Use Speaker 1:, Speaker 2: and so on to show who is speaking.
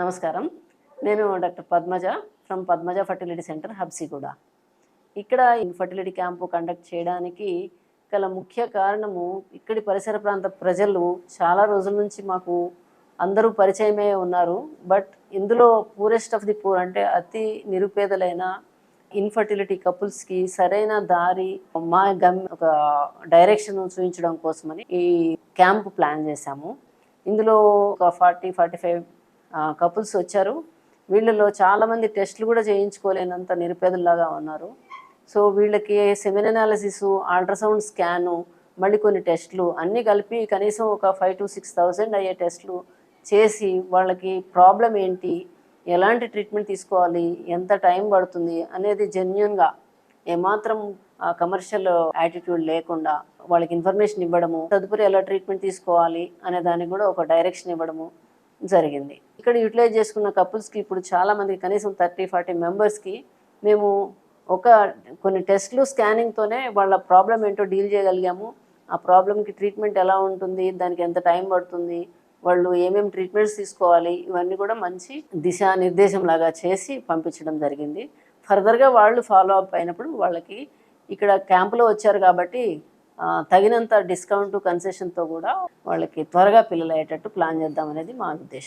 Speaker 1: నమస్కారం. నేను doctor Padmaja from Padmaja fertility centre Habsiguda. ఇక్కడ ఇన్ఫర్టిలిటీ క్యాంపు కండక్ట్ చేయడానికి గల ముఖ్య కారణము ఇక్కడి పరిసర ప్రాంత ప్రజలు చాలా రోజుల నుంచి మాకు అందరూ పరిచయమే ఉన్నారు. బట్ ఇందులో పూరెస్ట్ ఆఫ్ ది పూర్ అంటే అతి నిరుపేదలైన ఇన్ఫర్టిలిటీ కపుల్స్కి సరైన దారి మా గమ్ ఒక డైరెక్షన్ చూపించడం కోసమని ఈ క్యాంప్ ప్లాన్ చేశాము. ఇందులో ఒక ఫార్టీ ఫార్టీ ఫైవ్ కపుల్స్ వచ్చారు. వీళ్ళలో చాలామంది టెస్టులు కూడా చేయించుకోలేనంత నిరుపేదల్లాగా ఉన్నారు. సో వీళ్ళకి సెమెన్ అనాలిసిస్ అల్ట్రాసౌండ్ స్కాను మళ్ళీ కొన్ని టెస్టులు అన్నీ కలిపి కనీసం ఒక ఫైవ్ టు సిక్స్ థౌజండ్ అయ్యే టెస్టులు చేసి వాళ్ళకి ప్రాబ్లం ఏంటి? ఎలాంటి ట్రీట్మెంట్ తీసుకోవాలి? ఎంత టైం పడుతుంది? అనేది జెన్యున్గా ఏమాత్రం కమర్షియల్ యాటిట్యూడ్ లేకుండా వాళ్ళకి ఇన్ఫర్మేషన్ ఇవ్వడము తదుపరి ఎలా ట్రీట్మెంట్ తీసుకోవాలి అనే దానికి కూడా ఒక డైరెక్షన్ ఇవ్వడము జరిగింది. ఇక్కడ యూటిలైజ్ చేసుకున్న కపుల్స్కి ఇప్పుడు చాలామంది కనీసం థర్టీ ఫార్టీ మెంబర్స్కి మేము ఒక కొన్ని టెస్ట్లు స్కానింగ్తోనే వాళ్ళ ప్రాబ్లం ఏంటో డీల్ చేయగలిగాము. ఆ ప్రాబ్లంకి ట్రీట్మెంట్ ఎలా ఉంటుంది దానికి ఎంత టైం పడుతుంది వాళ్ళు ఏమేమి ట్రీట్మెంట్స్ తీసుకోవాలి ఇవన్నీ కూడా మంచి దిశా నిర్దేశం లాగా చేసి పంపించడం జరిగింది. ఫర్దర్గా వాళ్ళు ఫాలో అప్ అయినప్పుడు వాళ్ళకి ఇక్కడ క్యాంపులో వచ్చారు కాబట్టి తగినంత డిస్కౌంట్ కన్సెషన్తో కూడా వాళ్ళకి త్వరగా పిల్లలు అయ్యేటట్టు ప్లాన్ చేద్దాం అనేది మా ఉద్దేశం.